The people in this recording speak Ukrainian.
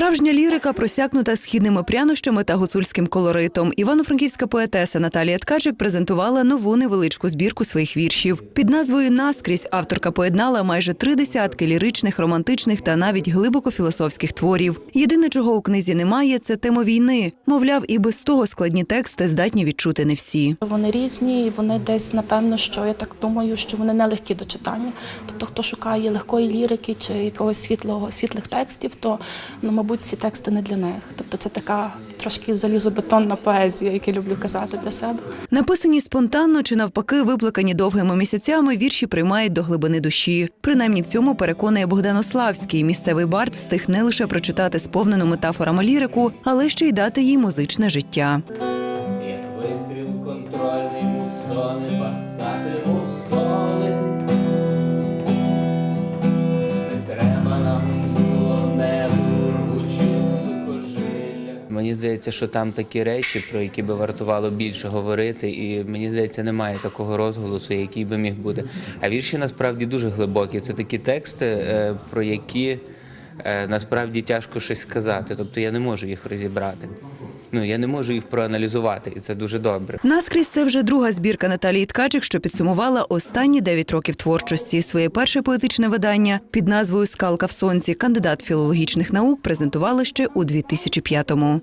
Справжня лірика просякнута східними прянощами та гуцульським колоритом. Івано-франківська поетеса Наталія Ткачик презентувала нову невеличку збірку своїх віршів. Під назвою Наскрізь авторка поєднала майже три десятки ліричних, романтичних та навіть глибоко філософських творів. Єдине, чого у книзі немає, це тема війни. Мовляв, і без того складні тексти здатні відчути не всі. Вони різні, і вони десь, напевно, що я так думаю, що вони не легкі до читання. Тобто, хто шукає легкої лірики чи якогось світлого світлих текстів, то ну, мабуть, ці тексти не для них. Тобто, це така трошки залізобетонна поезія, як я люблю казати для себе. Написані спонтанно чи навпаки виплакані довгими місяцями, вірші приймають до глибини душі. Принаймні в цьому переконує Богдан Ославський. Місцевий бард встиг не лише прочитати сповнену метафорами лірику, але ще й дати їй музичне життя. Як вистріл контрольний мусони, пасати мусони. Мені здається, що там такі речі, про які би вартувало більше говорити, і мені здається, немає такого розголосу, який би міг бути. А вірші насправді дуже глибокі. Це такі тексти, е, про які е, насправді тяжко щось сказати. Тобто я не можу їх розібрати. Ну я не можу їх проаналізувати, і це дуже добре. Наскрізь це вже друга збірка Наталії Ткачик, що підсумувала останні 9 років творчості. Своє перше поетичне видання під назвою Скалка в сонці кандидат філологічних наук презентувала ще у 2005-му.